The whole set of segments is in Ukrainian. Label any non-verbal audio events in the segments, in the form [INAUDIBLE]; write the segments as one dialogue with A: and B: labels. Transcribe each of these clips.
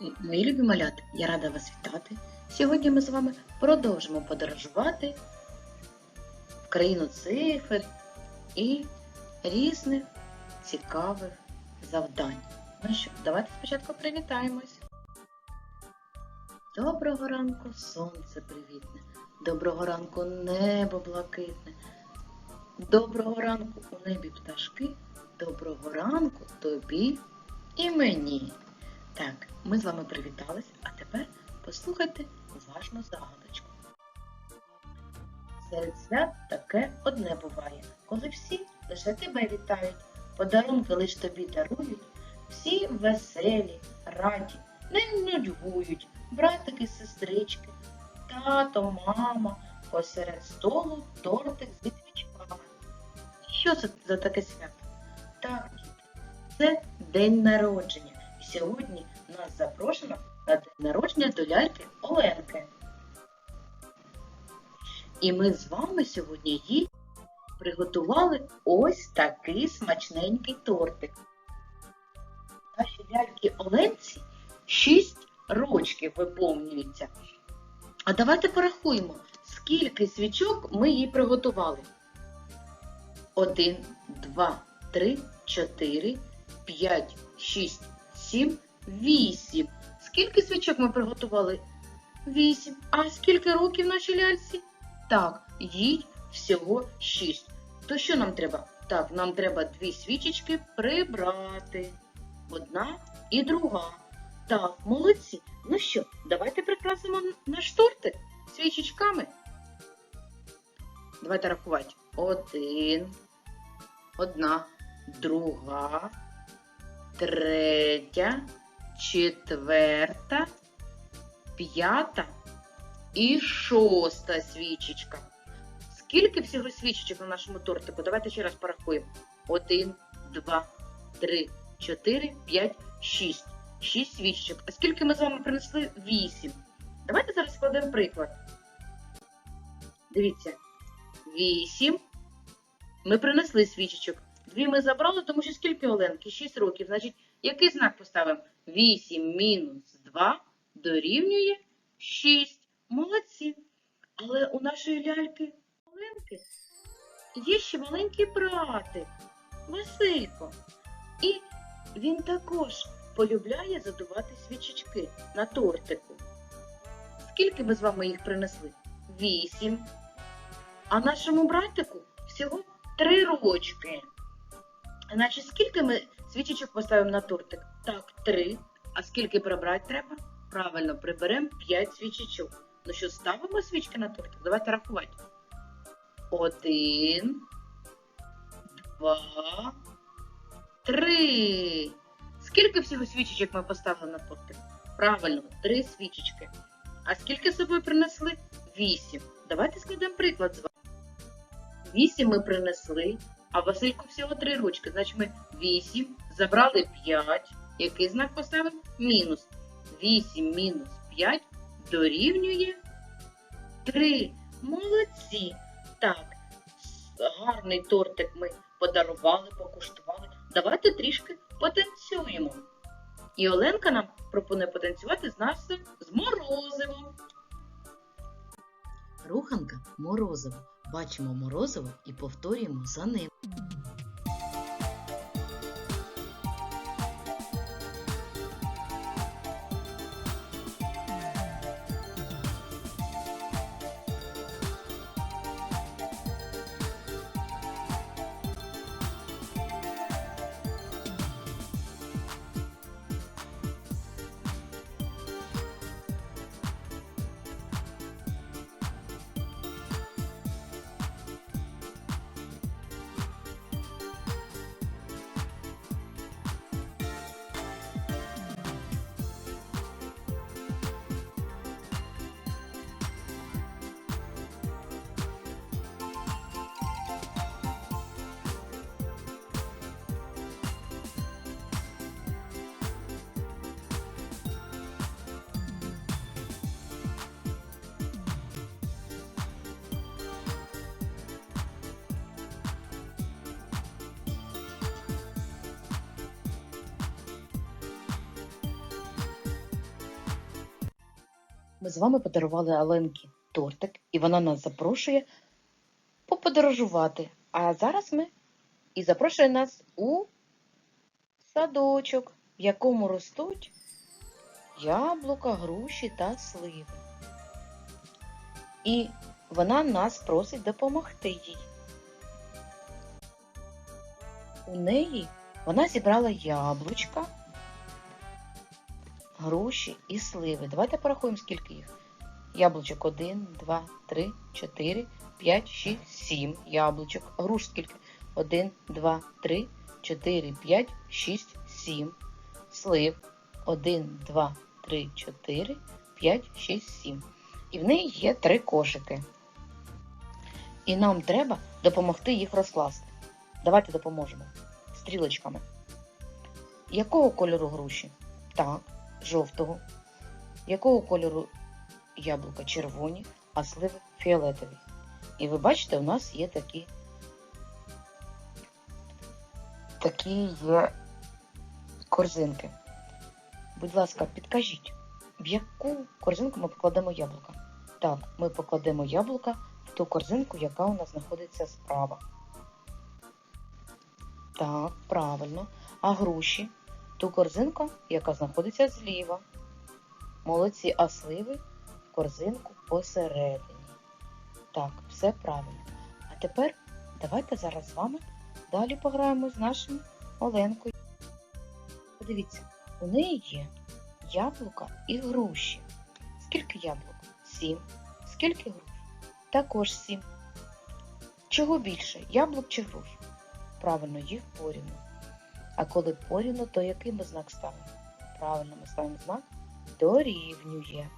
A: Мої любі малята, я рада вас вітати. Сьогодні ми з вами продовжимо подорожувати в країну цифр і різних цікавих завдань. Ну що, давайте спочатку привітаємось. Доброго ранку, сонце привітне, доброго ранку небо блакитне, доброго ранку у небі пташки, доброго ранку тобі і мені. Так, ми з вами привітались, а тепер послухайте уважно загадочку. Серед свят таке одне буває, коли всі лише тебе вітають, подарунки лиш тобі дарують, всі веселі, раді, не нудьгують, братики, сестрички, тато, мама, посеред столу тортик зі свічками. Що це за таке свято? Так, це день народження. І сьогодні народження до ляльки Оленки. І ми з вами сьогодні їй приготували ось такий смачненький тортик. Нашій ляльки Оленці 6 рочків виповнюється. А давайте порахуємо, скільки свічок ми їй приготували. 1, 2, 3, 4, 5, 6, 7, 8. Скільки свічок ми приготували? 8. А скільки років нашій ляльці? Так, їй всього 6. То що нам треба? Так, нам треба дві свічечки прибрати. Одна і друга. Так, молодці. Ну що, давайте прикрасимо наш тортик свічечками. Давайте рахувати. Один, одна, друга, третя, четверта, п'ята і шоста свічечка. Скільки всього свічечок на нашому тортику? Давайте ще раз порахуємо. Один, два, три, чотири, п'ять, шість. Шість свічечок. А скільки ми з вами принесли? Вісім. Давайте зараз складемо приклад. Дивіться. Вісім. Ми принесли свічечок. Дві ми забрали, тому що скільки Оленки? 6 років. Значить, який знак поставимо? 8 мінус 2 дорівнює 6. Молодці. Але у нашої ляльки Оленки є ще маленький братик Василько. І він також полюбляє задувати свічечки на тортику. Скільки ми з вами їх принесли? 8. А нашому братику всього 3 рочки. Значить, скільки ми свічечок поставимо на тортик? Так, 3. А скільки прибрати треба? Правильно, приберемо 5 свічечок. Ну що, ставимо свічки на тортик? Давайте рахувати. Один, два, три. Скільки всього свічечок ми поставили на тортик? Правильно, три свічечки. А скільки з собою принесли? Вісім. Давайте складемо приклад з вами. Вісім ми принесли, а Васильку всього три ручки. Значить ми вісім, забрали п'ять. Який знак поставимо? Мінус. Вісім мінус п'ять дорівнює три. Молодці. Так, гарний тортик ми подарували, покуштували. Давайте трішки потанцюємо. І Оленка нам пропонує потанцювати з нашим з морозивом. Руханка морозиво. Бачимо морозиво і повторюємо за ним. Ми з вами подарували Оленці тортик, і вона нас запрошує поподорожувати. А зараз ми і запрошує нас у садочок, в якому ростуть яблука, груші та сливи. І вона нас просить допомогти їй. У неї вона зібрала яблучка, груші і сливи. Давайте порахуємо, скільки їх. Яблучок 1, 2, 3, 4, 5, 6, 7 яблучок. Груш скільки? 1, 2, 3, 4, 5, 6, 7. Слив 1, 2, 3, 4, 5, 6, 7. І в неї є три кошики. І нам треба допомогти їх розкласти. Давайте допоможемо. Стрілочками. Якого кольору груші? Так, жовтого. Якого кольору яблука? Червоні, а сливи фіолетові. І ви бачите, у нас є такі, такі є корзинки. Будь ласка, підкажіть, в яку корзинку ми покладемо яблука? Так, ми покладемо яблука в ту корзинку, яка у нас знаходиться справа. Так, правильно. А груші? Ту корзинку, яка знаходиться зліва. Молодці, а сливи в корзинку посередині. Так, все правильно. А тепер давайте зараз з вами далі пограємо з нашим Оленкою. Подивіться, у неї є яблука і груші. Скільки яблук? Сім. Скільки груш? Також сім. Чого більше? Яблук чи груш? Правильно, їх порівну. А коли порівну, то який ми знак ставимо? Правильно, ми ставимо знак дорівнює.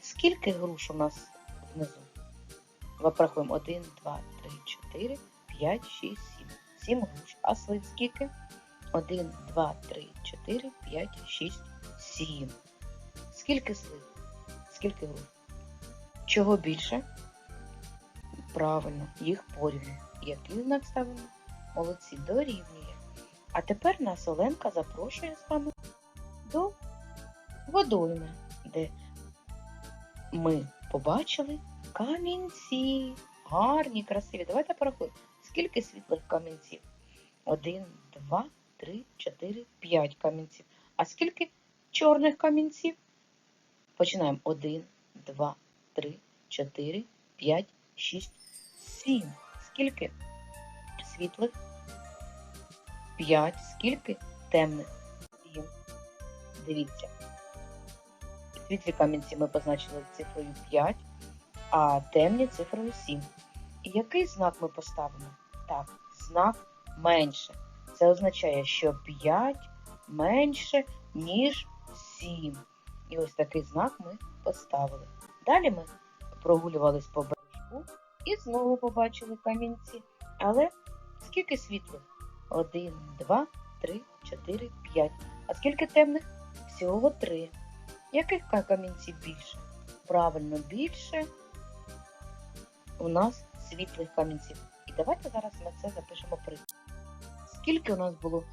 A: Скільки груш у нас внизу? Порахуємо 1, 2, 3, 4, 5, 6, 7. 7 груш. А слив скільки? 1, 2, 3, 4, 5, 6, 7. Скільки слив? Скільки груш? Чого більше? Правильно, їх порівну. Який знак ставимо? Молодці, дорівнює. А тепер нас Оленка запрошує з вами до водойми, де ми побачили камінці. Гарні, красиві. Давайте порахуємо. Скільки світлих камінців? Один, два, три, чотири, п'ять камінців. А скільки чорних камінців? Починаємо. Один, два, три, чотири, п'ять, шість, сім. Скільки світлих? П'ять. Скільки темних? Сім. Дивіться. Світлі камінці ми позначили цифрою 5, а темні цифрою 7. І який знак ми поставимо? Так, знак менше. Це означає, що 5 менше, ніж 7. І ось такий знак ми поставили. Далі ми прогулювались по бережку і знову побачили камінці. Але скільки світлих? 1, 2, 3, 4, 5. А скільки темних? Всього 3. Яких камінців більше? Правильно, більше у нас світлих камінців. І давайте зараз ми це запишемо приклад. Скільки у нас було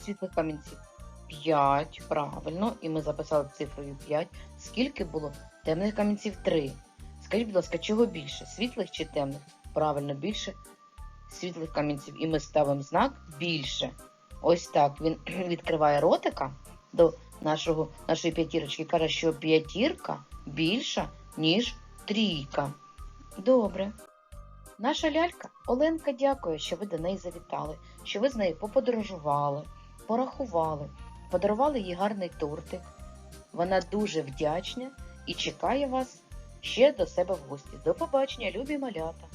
A: світлих камінців? 5, правильно. І ми записали цифрою 5. Скільки було темних камінців? 3. Скажіть, будь ласка, чого більше? Світлих чи темних? Правильно, більше світлих камінців. І ми ставимо знак більше. Ось так. Він [CLEARS THROAT] відкриває ротика до нашого, нашої п'ятірочки каже, що п'ятірка більша, ніж трійка. Добре. Наша лялька Оленка дякує, що ви до неї завітали, що ви з нею поподорожували, порахували, подарували їй гарний тортик. Вона дуже вдячна і чекає вас ще до себе в гості. До побачення, любі малята!